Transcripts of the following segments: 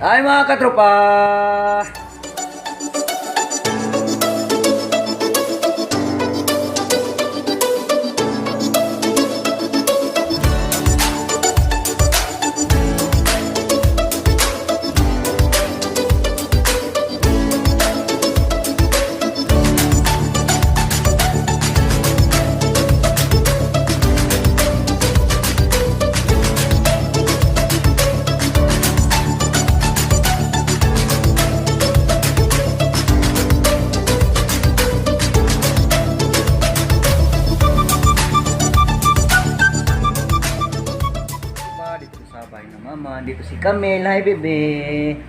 Ay mga katropa! Bahay ng mama. Dito si Camille. Hi, bebe.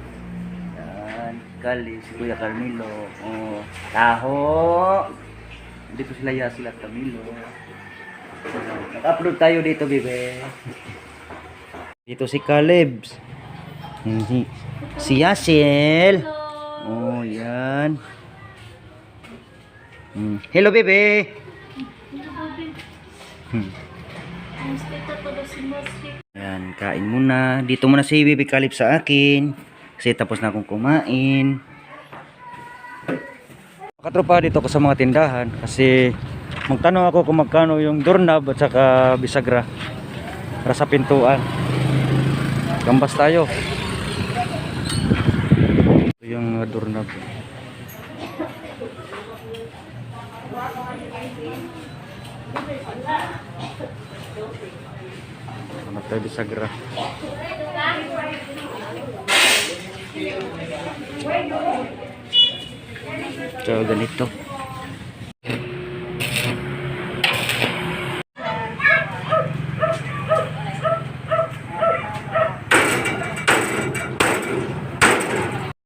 Yan. Kali, si Kuya Carmelo. Oh, taho. Dito sila ya sila Camilo. Nag-upload tayo dito, bebe. Dito si Caleb. Si, si Yasel. Oh, yan. Hmm. Hello, bebe. Hmm. Kain muna. Dito muna si Bibi Kalip sa akin. Kasi tapos na akong kumain. Katropa dito ko sa mga tindahan. Kasi magtanong ako kung magkano yung doorknob at saka bisagra. Para sa pintuan. Gambas tayo. Ito yung doorknob. Tayo bisagra. So, ganito.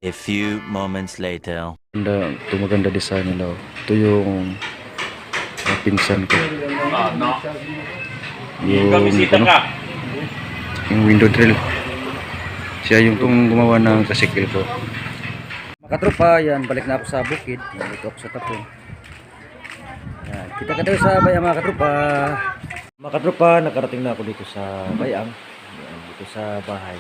A few moments later. Ganda, ito maganda design nila. oh. Ito yung pinsan ko. Yung, ano, yung window drill. Siya yung kung gumawa ng kasikil ko. Makatropa, yan. Balik na ako sa bukid. Dito ako sa tapon. Yan. Kita ka sa bayang mga katropa. Mga katropa, nakarating na ako dito sa bayang. Yan, dito sa bahay.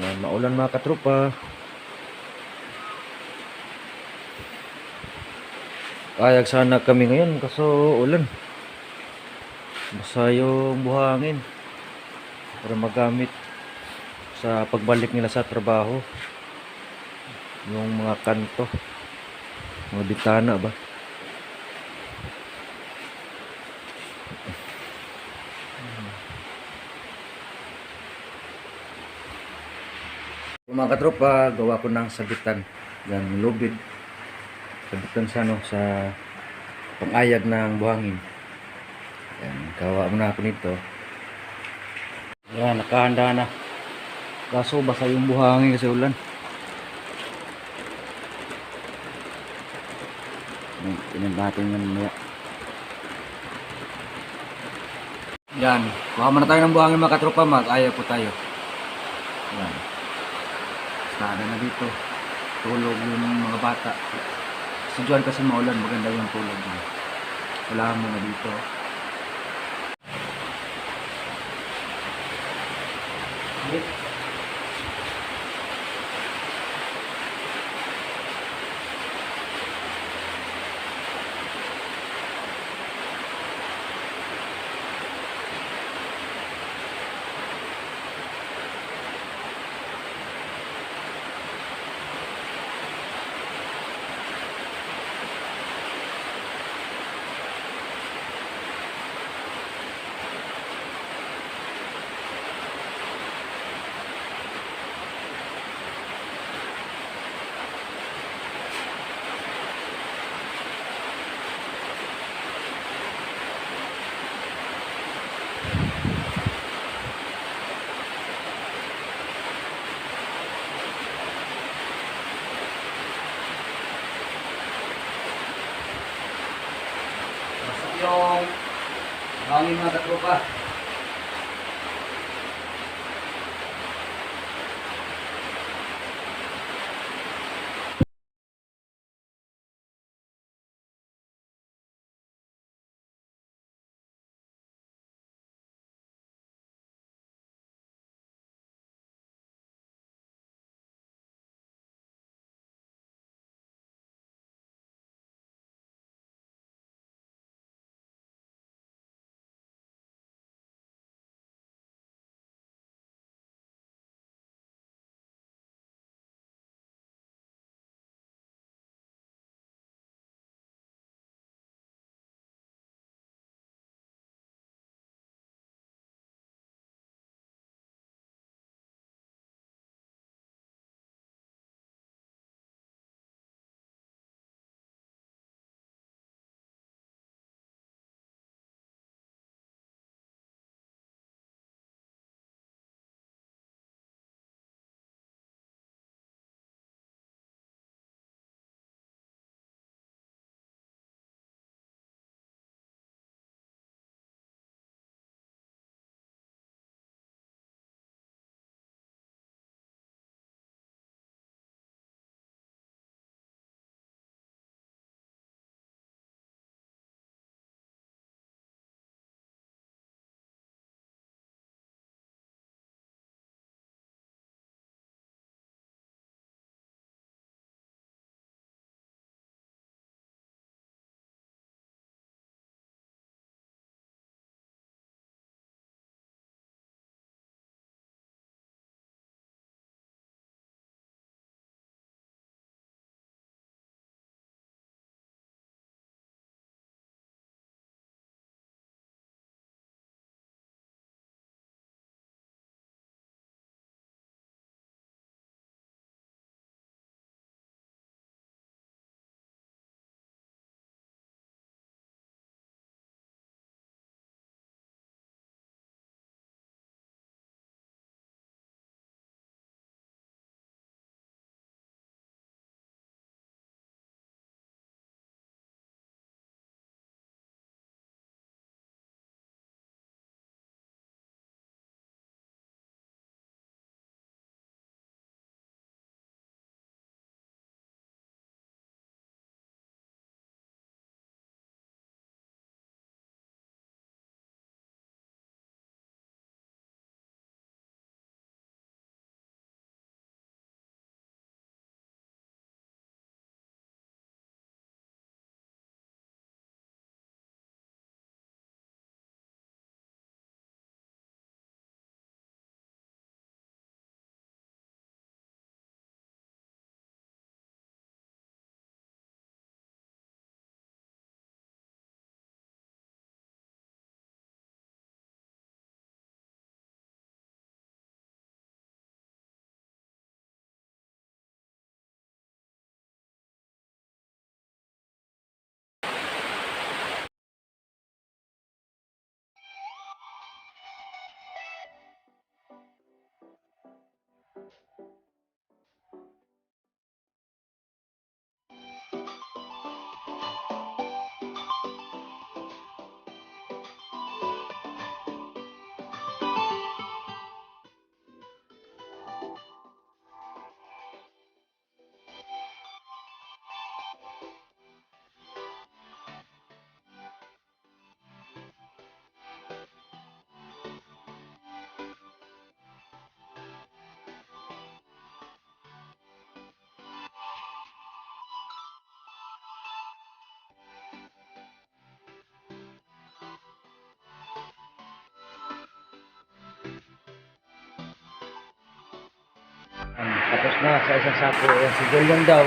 Yan, maulan mga katropa. Kayag sana kami ngayon kaso ulan. Basta yung buhangin para magamit sa pagbalik nila sa trabaho. Yung mga kanto, mga bitana ba? Mga katropa, gawa ko ng sabitan. Yan, lubid. Sabitan sa ano, sa pangayag ng buhangin. Yan, gawa muna ako nito. Yan, nakahanda na. Kaso basa yung buhangin kasi ulan. Tinan natin yan mamaya. Yan, kuha muna tayo ng buhangin mga katropa, mag-ayaw po tayo. Yan. Sada na dito. Tulog yung mga bata. Sa Juan kasi maulan, maganda yung tulog niya. Wala mo na dito. Yeah. Yung hangin mga katropa. Tapos na sa isang sako. Ayan, si Julian daw.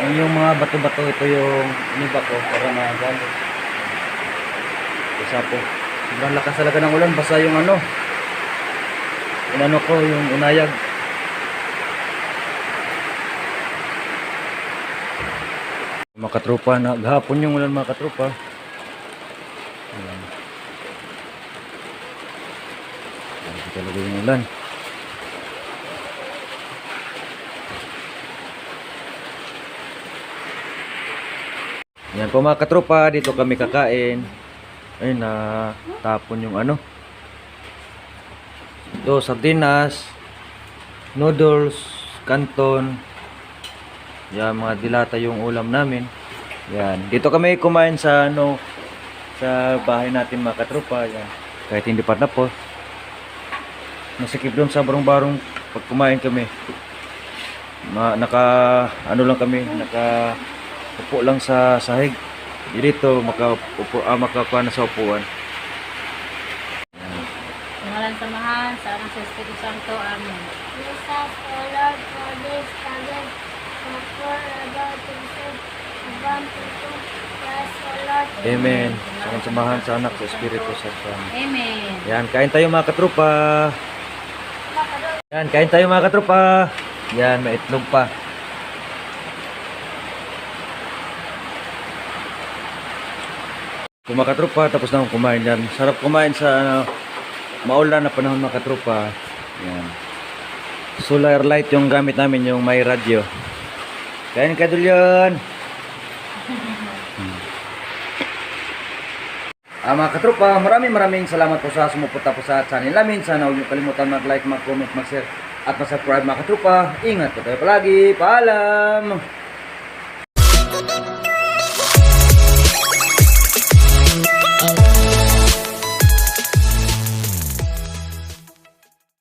Yun yung mga bato-bato. Ito yung iniba ko para magamit. Ito sapo. Sobrang lakas talaga ng ulan. Basta yung ano. Yung ano ko, yung unayag. Mga katropa, naghapon yung ulan mga katropa. Ayan. Grabe talaga yung ulan. Yan po mga katropa, dito kami kakain. Ayun na tapon yung ano. Ito, sardinas, noodles, canton. Yan, mga dilata yung ulam namin. Yan. Dito kami kumain sa ano sa bahay natin mga katropa. Yan. Kahit hindi pa tapos. Masikip doon sa barong-barong pag kumain kami. Ma, naka ano lang kami, naka upo lang sa sahig. Dito maka upo, ah, makakuha na sa upuan. Ngalan samahan sa anak sa Espiritu Santo. Amen. Jesus, O Lord, for this and for about to receive above to Yes, O Lord, Amen. Sa samahan sa anak sa Espiritu Santo. Amen. Yan, kain tayo mga katropa. Yan, kain tayo mga katropa. Yan, may itlog pa. Kung mga katropa, tapos na akong kumain yan. Sarap kumain sa ano, maulan na panahon mga katropa. Yan. Solar light yung gamit namin, yung may radyo. Kain ka dulyon. Ah, mga katropa, maraming maraming salamat po sa sumuporta po sa channel namin. Sana huwag niyo kalimutan mag-like, mag-comment, mag-share at mag-subscribe mga katropa. Ingat po tayo palagi. Paalam!